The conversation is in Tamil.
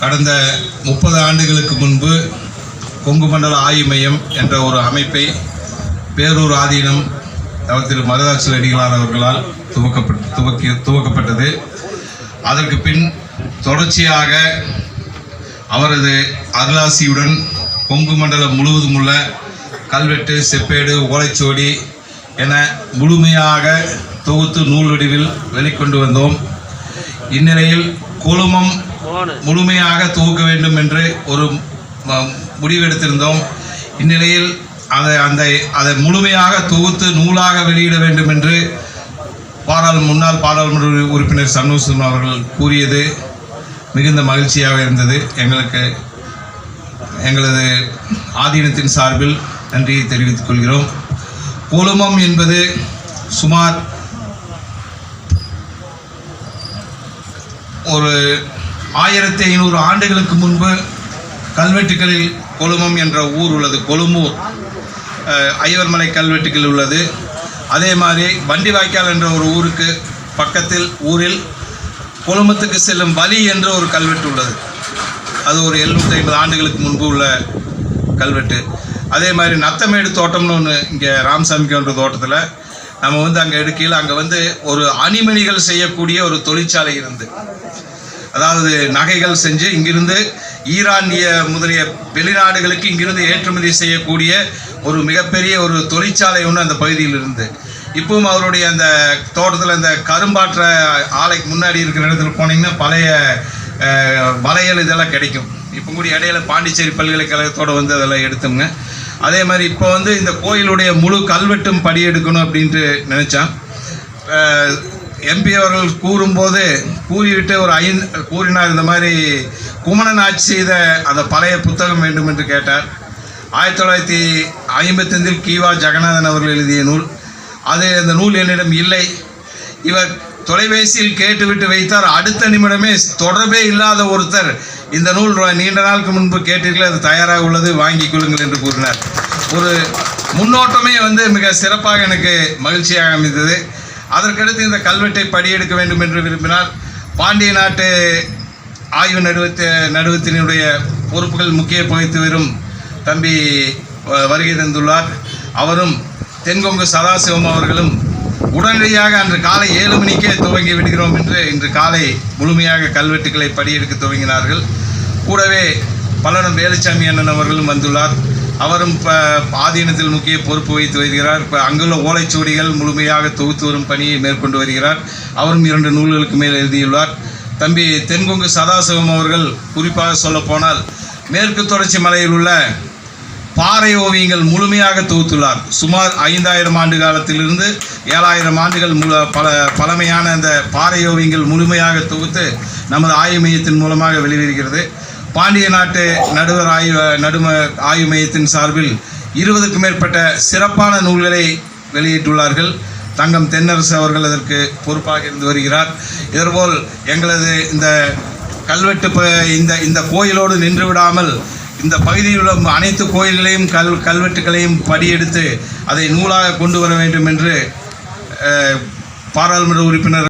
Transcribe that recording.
கடந்த முப்பது ஆண்டுகளுக்கு முன்பு கொங்கு மண்டல ஆய்வு மையம் என்ற ஒரு அமைப்பை பேரூர் ஆதீனம் திரு மருதாசல் அடிகளார் அவர்களால் துவக்கப்பட்டு துவக்கி துவக்கப்பட்டது. அதற்கு பின் தொடர்ச்சியாக அவரது அருளாசியுடன் கொங்கு மண்டலம் முழுவதும் உள்ள கல்வெட்டு செப்பேடு ஓலைச்சுவடி என முழுமையாக தொகுத்து நூல் வடிவில் வெளிக்கொண்டு வந்தோம். இந்நிலையில் குழுமம் முழுமையாக துவக்க வேண்டும் என்று ஒரு முடிவெடுத்திருந்தோம். இந்நிலையில் அதை அந்த அதை முழுமையாக தொகுத்து நூலாக வெளியிட வேண்டும் என்று பாராளு முன்னாள் பாராளுமன்ற உறு- உறுப்பினர் சண்முகம் அவர்கள் கூறியது மிகுந்த மகிழ்ச்சியாக இருந்தது. எங்களுக்கு எங்களது ஆதீனத்தின் சார்பில் நன்றியை தெரிவித்துக் கொள்கிறோம். குழுமம் என்பது சுமார் ஒரு ஆயிரத்தி ஐநூறு ஆண்டுகளுக்கு முன்பு கல்வெட்டுகளில் கொழுமம் என்ற ஊர் உள்ளது கொழும்பூர். ஐயர்மலை கல்வெட்டுகள் உள்ளது. அதே மாதிரி வண்டி வாய்க்கால் என்ற ஒரு ஊருக்கு பக்கத்தில் ஊரில் கொழுமத்துக்கு செல்லும் வழி என்ற ஒரு கல்வெட்டு உள்ளது. அது ஒரு எழுநூற்றி ஐம்பது ஆண்டுகளுக்கு முன்பு உள்ள கல்வெட்டு. அதே மாதிரி நத்தமேடு தோட்டம்னு ஒன்று இங்கே ராமசாமிக்கு என்ற தோட்டத்தில். நம்ம வந்து அங்கே எடுக்கையில் அங்கே வந்து ஒரு அணிமணிகள் செய்யக்கூடிய ஒரு தொழிற்சாலை இருந்து. அதாவது நகைகள் செஞ்சு இங்கிருந்து ஈரானிய முதலிய வெளிநாடுகளுக்கு இங்கிருந்து ஏற்றுமதி செய்யக்கூடிய ஒரு மிகப்பெரிய ஒரு தொழிற்சாலை ஒன்று அந்த பகுதியில் இருந்து. இப்பவும் அவருடைய அந்த தோட்டத்தில் அந்த கரும்பாற்ற ஆலைக்கு முன்னாடி இருக்கிற இடத்துல போனீங்கன்னா பழைய வலையல் வளையல் இதெல்லாம் கிடைக்கும். இப்போ கூட இடையில பாண்டிச்சேரி பல்கலைக்கழகத்தோட வந்து அதெல்லாம் எடுத்தோங்க அதே மாதிரி இப்போ வந்து இந்த கோயிலுடைய முழு கல்வெட்டும் படி எடுக்கணும் அப்படின்ட்டு நினச்சான். எம்பி அவர்கள் கூறும்போது கூறிவிட்டு ஒரு ஐந்து கூறினார் இந்த மாதிரி குமணன் ஆட்சி செய்த அந்த பழைய புத்தகம் வேண்டும் என்று கேட்டார். ஆயிரத்தி தொள்ளாயிரத்தி ஐம்பத்தஞ்சில் கீவா ஜெகநாதன் அவர்கள் எழுதிய நூல். அது அந்த நூல் என்னிடம் இல்லை. இவர் தொலைபேசியில் கேட்டுவிட்டு வைத்தார். அடுத்த நிமிடமே தொடர்பே இல்லாத ஒருத்தர் இந்த நூல் நீண்ட நாளுக்கு முன்பு கேட்டீர்கள் அது தயாராக உள்ளது வாங்கிக் கொள்ளுங்கள் என்று கூறினார். ஒரு முன்னோட்டமே வந்து மிக சிறப்பாக எனக்கு மகிழ்ச்சியாக அமைந்தது. அதற்கடுத்து இந்த கல்வெட்டை படியெடுக்க வேண்டும் என்று விரும்பினால் பாண்டிய நாட்டு ஆய்வு நடுவத்த நடுவத்தினுடைய பொறுப்புகள் முக்கிய பகுத்து வரும் தம்பி வருகை தந்துள்ளார். அவரும் தென்கொங்கு சதாசிவம் அவர்களும் உடனடியாக அன்று காலை ஏழு மணிக்கே துவங்கி விடுகிறோம் என்று இன்று காலை முழுமையாக கல்வெட்டுக்களை படியெடுக்க துவங்கினார்கள். கூடவே பல்லடம் வேலுச்சாமி அண்ணன் அவர்களும் வந்துள்ளார். அவரும் இப்போ ஆதீனத்தில் முக்கிய பொறுப்பு வைத்து வருகிறார். இப்போ அங்குள்ள ஓலைச்சுவடிகள் முழுமையாக தொகுத்து வரும் பணியை மேற்கொண்டு வருகிறார். அவரும் இரண்டு நூல்களுக்கு மேல் எழுதியுள்ளார். தம்பி தென்கொங்கு சதாசிவம் அவர்கள் குறிப்பாக சொல்லப்போனால் மேற்கு தொடர்ச்சி மலையில் உள்ள பாறை ஓவியங்கள் முழுமையாக தொகுத்துள்ளார் சுமார் ஐந்தாயிரம் ஆண்டு காலத்திலிருந்து ஏழாயிரம் ஆண்டுகள் முழு பல பழமையான அந்த பாறை ஓவியங்கள் முழுமையாக தொகுத்து நமது ஆய்வு மையத்தின் மூலமாக வெளிவருகிறது. பாண்டிய நாட்டு நடுவர் ஆய்வு நடும ஆய்வு மையத்தின் சார்பில் இருபதுக்கும் மேற்பட்ட சிறப்பான நூல்களை வெளியிட்டுள்ளார்கள். தங்கம் தென்னரசு அவர்கள் அதற்கு பொறுப்பாக இருந்து வருகிறார். இதேபோல் எங்களது இந்த கல்வெட்டு இந்த இந்த கோயிலோடு நின்று விடாமல் இந்த பகுதியில் உள்ள அனைத்து கோயில்களையும் கல் கல்வெட்டுகளையும் படியெடுத்து அதை நூலாக கொண்டு வர வேண்டும் என்று பாராளுமன்ற உறுப்பினர்